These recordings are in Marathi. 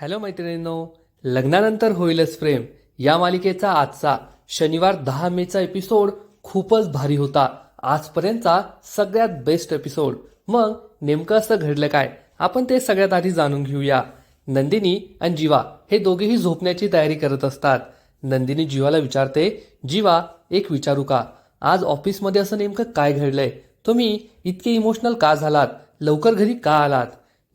हॅलो मैत्रिणींनो लग्नानंतर होईलच प्रेम. या मालिकेचा आजचा शनिवार दहा मेचा एपिसोड खूपच भारी होता. आजपर्यंतचा सगळ्यात बेस्ट एपिसोड मग नेमकं असं घडलं काय? आपण ते सगळ्यात आधी जाणून घेऊया. नंदिनी आणि जीवा हे दोघेही झोपण्याची तयारी करत असतात. नंदिनी जीवाला विचारते जीवा एक विचारू का? आज ऑफिसमध्ये असं नेमकं काय घडलंय? तुम्ही इतके इमोशनल का झालात? लवकर घरी का आलात?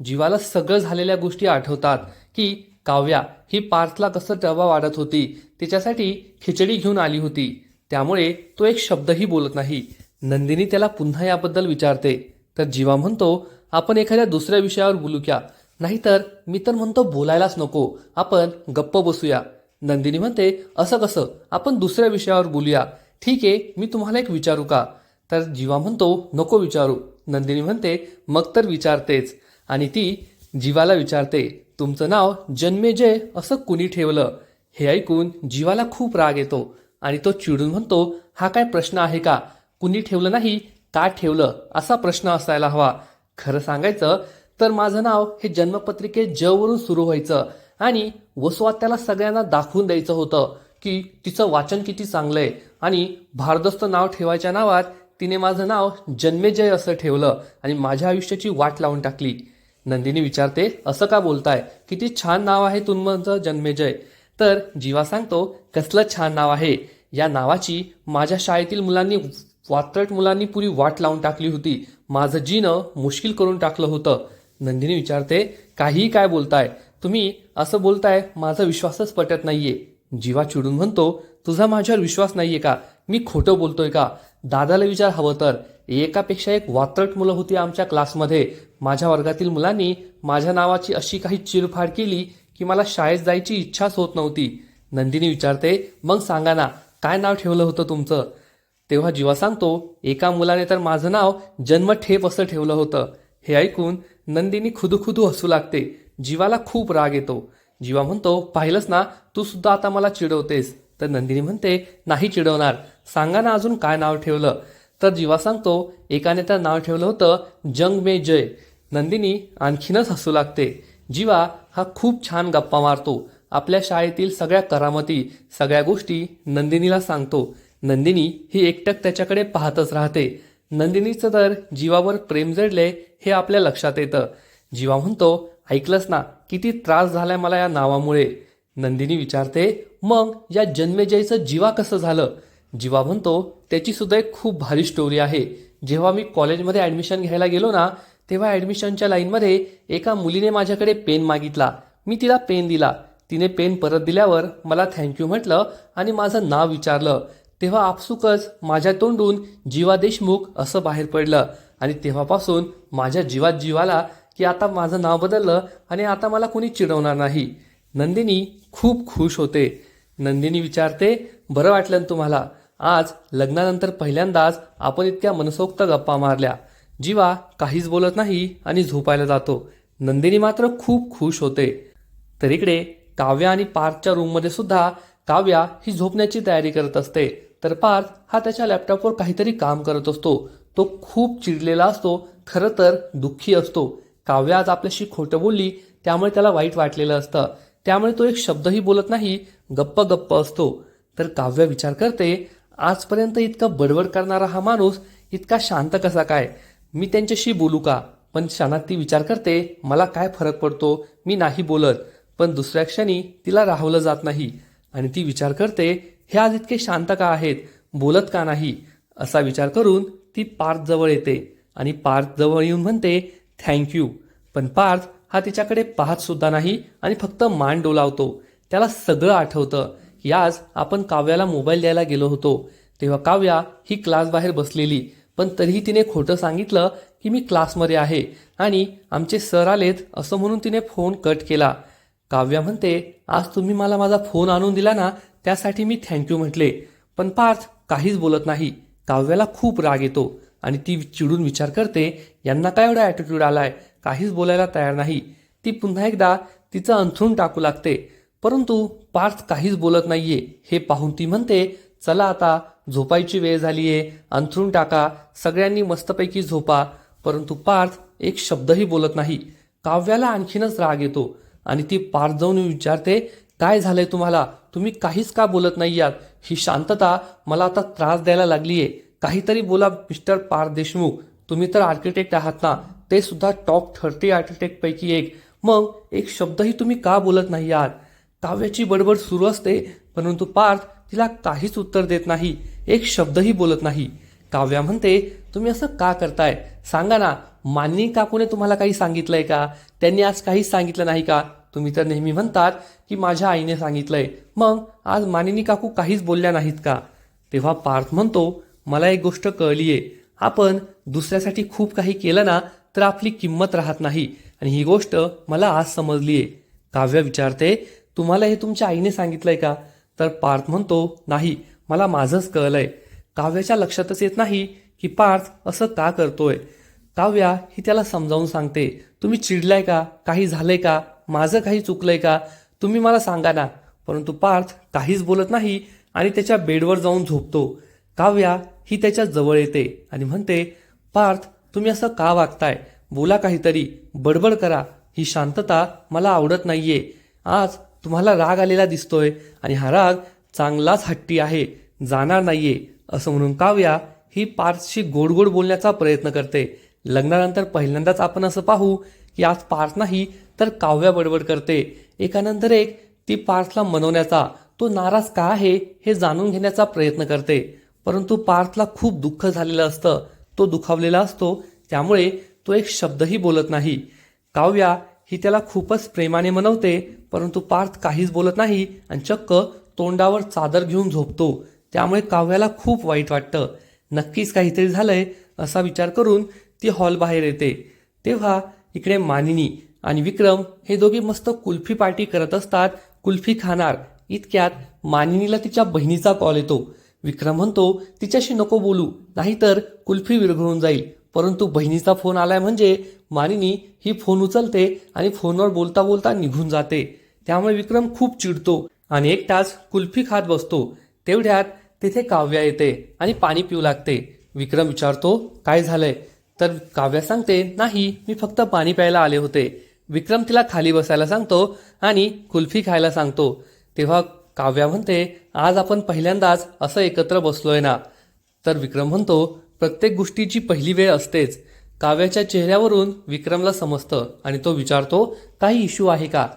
जीवाला सगळं झालेल्या गोष्टी आठवतात. की काव्या ही पार्थला कसं टवा वाढत होती तिच्यासाठी खिचडी घेऊन आली होती. त्यामुळे तो एक शब्दही बोलत नाही. नंदिनी त्याला पुन्हा याबद्दल विचारते. तर जीवा म्हणतो आपण एखाद्या दुसऱ्या विषयावर बोलू क्या? नाहीतर मी तर म्हणतो बोलायलाच नको. आपण गप्प बसूया. नंदिनी म्हणते असं कसं? आपण दुसऱ्या विषयावर बोलूया. ठीक आहे मी तुम्हाला एक विचारू का? तर जीवा म्हणतो नको विचारू. नंदिनी म्हणते मग तर विचारतेच. आणि ती जीवाला विचारते तुमचं नाव जन्मेजय असं कुणी ठेवलं? हे ऐकून जीवाला खूप राग येतो आणि तो चिडून म्हणतो हा काय प्रश्न आहे का? कुणी ठेवलं नाही का ठेवलं? असा प्रश्न असायला हवा. खरं सांगायचं तर माझं नाव हे जन्मपत्रिकेत ज वरून सुरू व्हायचं आणि वसुवात्याला सगळ्यांना दाखवून द्यायचं होतं की तिचं वाचन किती चांगलं आहे आणि भारदस्त नाव ठेवायच्या नावात तिने माझं नाव जन्मेजय असं ठेवलं आणि माझ्या आयुष्याची वाट लावून टाकली. नंदिनी विचारते असं का बोलताय? किती छान नाव आहे तुमचं जन्मेजय. तर जीवा सांगतो कसलं छान नाव आहे. या नावाची माझ्या शाळेतील मुलांनी वात्रट मुलांनी पुरी वाट लावून टाकली होती. माझं जीनं मुश्किल करून टाकलं होतं. नंदिनी विचारते काहीही काय बोलताय? तुम्ही असं बोलताय माझा विश्वासच पटत नाहीये. जीवा चिडून म्हणतो तुझा माझ्यावर विश्वास नाहीये का? मी खोटं बोलतोय का? दादाला विचार हवं तर. एकापेक्षा एक वात्रट मुलं होती आमच्या क्लासमध्ये. माझ्या वर्गातील मुलांनी माझ्या नावाची अशी काही चिरफाड केली की मला शाळेत जायची इच्छाच होत नव्हती. नंदिनी विचारते मग सांगा ना काय नाव ठेवलं होतं तुमचं? तेव्हा जीवा सांगतो एका मुलाने तर माझं नाव जन्मठेप असं ठेवलं होतं. हे ऐकून नंदिनी खुदुखुदू हसू लागते. जीवाला खूप राग येतो. जीवा म्हणतो पाहिलंच ना तू सुद्धा आता मला चिडवतेस. तर नंदिनी म्हणते नाही चिडवणार. सांगा ना अजून काय नाव ठेवलं? तर जीवा सांगतो एकाने तर नाव ठेवलं होतं जंग मे जय. नंदिनी आणखीनच हसू लागते. जीवा हा खूप छान गप्पा मारतो. आपल्या शाळेतील सगळ्या करामती सगळ्या गोष्टी नंदिनीला सांगतो. नंदिनी ही एकटक त्याच्याकडे पाहतच राहते. नंदिनीचं तर जीवावर प्रेम जडले हे आपल्या लक्षात येतं. जीवा म्हणतो ऐकलंच ना किती त्रास झालाय मला या नावामुळे. नंदिनी विचारते मग या जन्मेजयचं जीवा कसं झालं? जीवा म्हणतो त्याची सुद्धा एक खूप भारी स्टोरी आहे. जेव्हा मी कॉलेजमध्ये ॲडमिशन घ्यायला गेलो ना तेव्हा ॲडमिशनच्या लाईनमध्ये एका मुलीने माझ्याकडे पेन मागितला. मी तिला पेन दिला. तिने पेन परत दिल्यावर मला थँक्यू म्हटलं आणि माझं नाव विचारलं. तेव्हा आपसुकच माझ्या तोंडून जीवा देशमुख असं बाहेर पडलं आणि तेव्हापासून माझ्या जीवात जीवाला की आता माझं नाव बदललं आणि आता मला कोणी चिडवणार नाही. नंदिनी खूप खुश होते. नंदिनी विचारते बरं वाटलं तुम्हाला? आज लग्नानंतर पहिल्यांदाच आपण इतक्या मनसोक्त गप्पा मारल्या. जीवा काहीच बोलत नाही आणि झोपायला जातो. नंदिनी मात्र खूप खुश होते. तर इकडे काव्या आणि पार्थच्या रूममध्ये सुद्धा काव्या ही झोपण्याची तयारी करत असते. तर पार्थ हा त्याच्या लॅपटॉपवर काहीतरी काम करत असतो. तो खूप चिडलेला असतो. खरं तर दुःखी असतो. काव्या आज आपल्याशी खोटं बोलली त्यामुळे त्याला वाईट वाटलेलं असतं. त्यामुळे तो एक शब्दही बोलत नाही गप्प गप्प असतो. तर काव्य विचार करते आजपर्यंत इतका बडबड करणारा हा माणूस इतका शांत कसा काय? मी त्यांच्याशी बोलू का? पण क्षणात ती विचार करते मला काय फरक पडतो? मी नाही बोलत. पण दुसऱ्या क्षणी तिला राहवलं जात नाही. आणि ती विचार करते हे आज इतके शांत का आहेत? बोलत का नाही? असा विचार करून ती पार्थ जवळ येते आणि पार्थ जवळ येऊन म्हणते थँक्यू पण पार्थ हा तिच्याकडे पाहत सुद्धा नाही आणि फक्त मान डोलावतो. त्याला सगळं आठवतं. की आज आपण काव्याला मोबाईल द्यायला गेलो होतो. तेव्हा काव्या ही क्लास बाहेर बसलेली. पण तरीही तिने खोटं सांगितलं की मी क्लासमध्ये आहे आणि आमचे सर आलेत असं म्हणून तिने फोन कट केला. काव्या म्हणते आज तुम्ही मला माझा फोन आणून दिला ना त्यासाठी मी थँक्यू म्हटले. पण पार्थ काहीच बोलत नाही. काव्याला खूप राग येतो आणि ती चिडून विचार करते यांना काय एवढा ॲटिट्यूड आलाय? काहीच बोलायला तयार नाही. ती पुन्हा एकदा तिचं अंथरून टाकू लागते. परंतु पार्थ काहीच बोलत नाहीये. हे पाहून ती म्हणते चला आता झोपायची वेळ झालीये. अंथरून टाका. सगळ्यांनी मस्तपैकी झोपा. परंतु पार्थ एक शब्दही बोलत नाही. काव्याला आणखीनच राग येतो आणि ती पार जाऊन विचारते काय झालंय तुम्हाला? तुम्ही काहीच का बोलत नाही आहात? ही शांतता मला आता त्रास द्यायला लागलीये. काहीतरी बोला मिस्टर पार देशमुख. तुम्ही तर आर्किटेक्ट आहात ना? ते सुद्धा टॉप थर्टी आर्किटेक्ट पैकी एक. मग एक शब्दही तुम्ही का बोलत नाही आहात? काव्याची बडबड सुरू असते परंतु पार्थ तिला काहीच उत्तर देत नाही एक शब्दही बोलत नाही. काव्या म्हणते तुम्ही असं का करताय? सांगा ना मान्य काकूने तुम्हाला काही सांगितलंय का? त्यांनी आज काहीच सांगितलं नाही का? तुम्ही तर नेहमी म्हणतात की माझ्या आईने सांगितलंय. मग आज मानिनी काकू काहीच बोलल्या नाहीत का? तेव्हा पार्थ म्हणतो मला एक गोष्ट कळलीये. आपण दुसऱ्यासाठी खूप काही केलं ना तर आपली किंमत राहत नाही. आणि ही गोष्ट मला आज समजलीये. काव्य विचारते तुम्हाला हे तुमच्या आईने सांगितलंय का? तर पार्थ म्हणतो नाही मला माझंच कळलंय. काव्याच्या लक्षातच येत नाही की पार्थ असं का करतोय. काव्या ही त्याला समजावून सांगते तुम्ही चिडलाय का? काही झालंय का? माझं काही चुकलंय का? तुम्ही मला सांगा ना. परंतु पार्थ काहीच बोलत नाही आणि त्याच्या बेडवर जाऊन झोपतो. काव्या ही त्याच्याजवळ येते आणि म्हणते पार्थ तुम्ही असं का वागताय? बोला काहीतरी. बडबड करा. ही शांतता मला आवडत नाहीये. आज तुम्हाला राग आलेला दिसतोय आणि हा राग चांगलाच हट्टी आहे जाणार नाहीये असं म्हणून काव्या ही पार्थशी गोड गोड बोलण्याचा प्रयत्न करते. लग्नानंतर पहिल्यांदाच आपण असं पाहू की आज पार्थ नाही तर काव्या बडबड करते. एकानंतर एक ती पार्थला मनवण्याचा तो नाराज का आहे हे जाणून घेण्याचा प्रयत्न करते. परंतु पार्थला खूप दुःख झालेलं असतं. तो दुखावलेला असतो त्यामुळे तो एक शब्दही बोलत नाही. काव्या ही त्याला खूपच प्रेमाने मनवते परंतु पार्थ काहीच बोलत नाही आणि चक्क तोंडावर चादर घेऊन झोपतो. त्यामुळे काव्याला खूप वाईट वाटतं. नक्कीच काहीतरी झालंय असा विचार करून ती हॉल बाहेर येते. तेव्हा इकडे मानिनी आणि विक्रम हे दोघे मस्त कुल्फी पार्टी करत असतात कुल्फी खाणार. इतक्यात मानिनीला तिच्या बहिणीचा कॉल येतो. विक्रम म्हणतो तिच्याशी नको बोलू नाहीतर कुल्फी विरघळून जाईल. परंतु बहिणीचा फोन आलाय म्हणजे मानिनी ही फोन उचलते आणि फोनवर बोलता बोलता निघून जाते. त्यामुळे विक्रम खूप चिडतो आणि एकटाच कुल्फी खात बसतो. तेवढ्यात तिथे काव्या येते आणि पाणी पिऊ लागते. विक्रम विचारतो काय झालंय? तर काव्या सांगते नाही मी फक्त पाणी प्यायला आले होते. विक्रम तिला खाली बसायला सांगतो आणि कुल्फी खायला सांगतो. तेव्हा काव्या म्हणते आज आपण पहिल्यांदाच असं एकत्र बसलोय ना. तर विक्रम म्हणतो प्रत्येक गोष्टीची पहिली वेळ असतेच. काव्याच्या चेहऱ्यावरून विक्रमला समजतं आणि तो विचारतो काही इश्यू आहे का?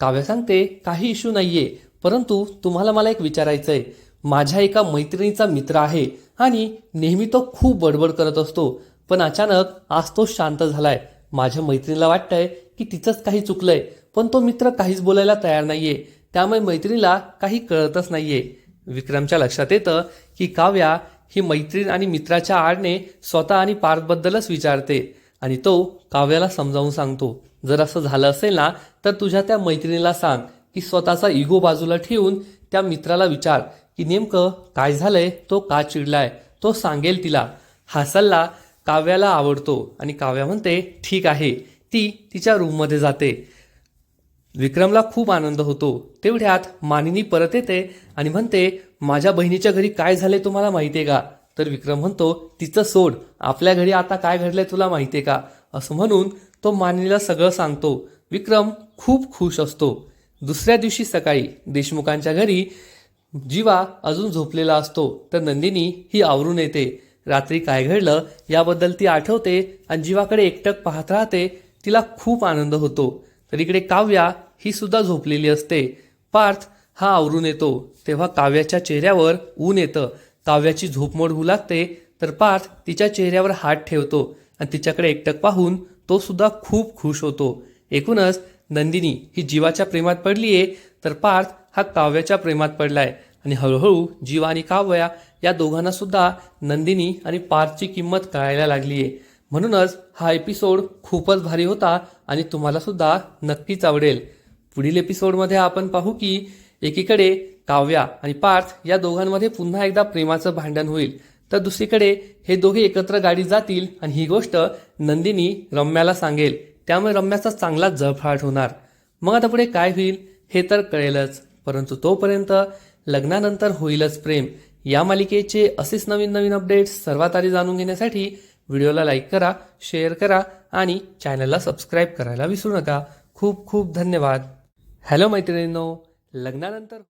काव्या सांगते काही इश्यू नाहीये परंतु तुम्हाला मला एक विचारायचंय. माझ्या एका मैत्रिणीचा मित्र आहे आणि नेहमी तो खूप बडबड करत असतो पण अचानक आज तो शांत झालाय. माझ्या मैत्रिणीला वाटतंय की तिचंच काही चुकलंय पण तो मित्र काहीच बोलायला तयार नाहीये. त्यामुळे मैत्रिणीला काही कळतच नाहीये. विक्रमच्या लक्षात येतं की काव्या ही मैत्रीण आणि मित्राच्या आडने स्वतः आणि पार्थबद्दलच विचारते आणि तो काव्याला समजावून सांगतो जर असं झालं असेल ना तर तुझ्या त्या मैत्रिणीला सांग की स्वतःचा इगो बाजूला ठेवून त्या मित्राला विचार की नेमकं काय झालंय तो का चिडलाय तो सांगेल तिला. हा सल्ला काव्याला आवडतो आणि काव्या म्हणते ठीक आहे. ती तिच्या रूममध्ये जाते. विक्रमला खूप आनंद होतो. तेवढ्यात मानिनी परत येते आणि म्हणते माझ्या बहिणीच्या घरी काय झाले तुम्हाला माहितीये का? तर विक्रम म्हणतो तिचं सोड आपल्या घरी आता काय घडलंय तुला माहितीये का? असं म्हणून तो मानिनीला सगळं सांगतो. विक्रम खूप खुश असतो. दुसऱ्या दिवशी सकाळी देशमुखांच्या घरी जीवा अजून झोपलेला असतो. तर नंदिनी ही आवरून येते. रात्री काय घडलं याबद्दल ती आठवते आणि जीवाकडे एकटक पाहत राहते. तिला खूप आनंद होतो. तर इकडे काव्या ही सुद्धा झोपलेली असते. पार्थ हा आवरून येतो. तेव्हा काव्याच्या चेहऱ्यावर ऊन येतं. काव्याची झोपमोड होऊ लागते. तर पार्थ तिच्या चेहऱ्यावर हात ठेवतो आणि तिच्याकडे एकटक पाहून तो सुद्धा खूप खुश होतो. एकूणच नंदिनी ही जीवाच्या प्रेमात पडलीये. तर पार्थ हा काव्याच्या प्रेमात पडलाय. आणि हळूहळू जीवा आणि काव्या या दोघांना सुद्धा नंदिनी आणि पार्थची किंमत कळायला लागलीये. म्हणूनच हा एपिसोड खूपच भारी होता आणि तुम्हाला सुद्धा नक्कीच आवडेल. पुढील एपिसोडमध्ये आपण पाहू की एकीकडे काव्या आणि पार्थ या दोघांमध्ये पुन्हा एकदा प्रेमाचं भांडण होईल तर दुसरीकडे हे दोघे एकत्र गाडी जातील आणि ही गोष्ट नंदिनी रम्याला सांगेल. त्यामुळे रम्याचा चांगला जळफळाट होणार. मग आता पुढे काय होईल हे तर कळेलच परंतु तोपर्यंत लग्नानंतर होईलच प्रेम. या मालिकेचे असेच नवीन नवीन अपडेट्स सर्वात आधी जाणून घेण्यासाठी व्हिडिओला लाईक करा शेअर करा आणि चॅनलला सबस्क्राईब करायला विसरू नका. खूप खूप धन्यवाद. हॅलो मैत्रिणींनो लग्नानंतर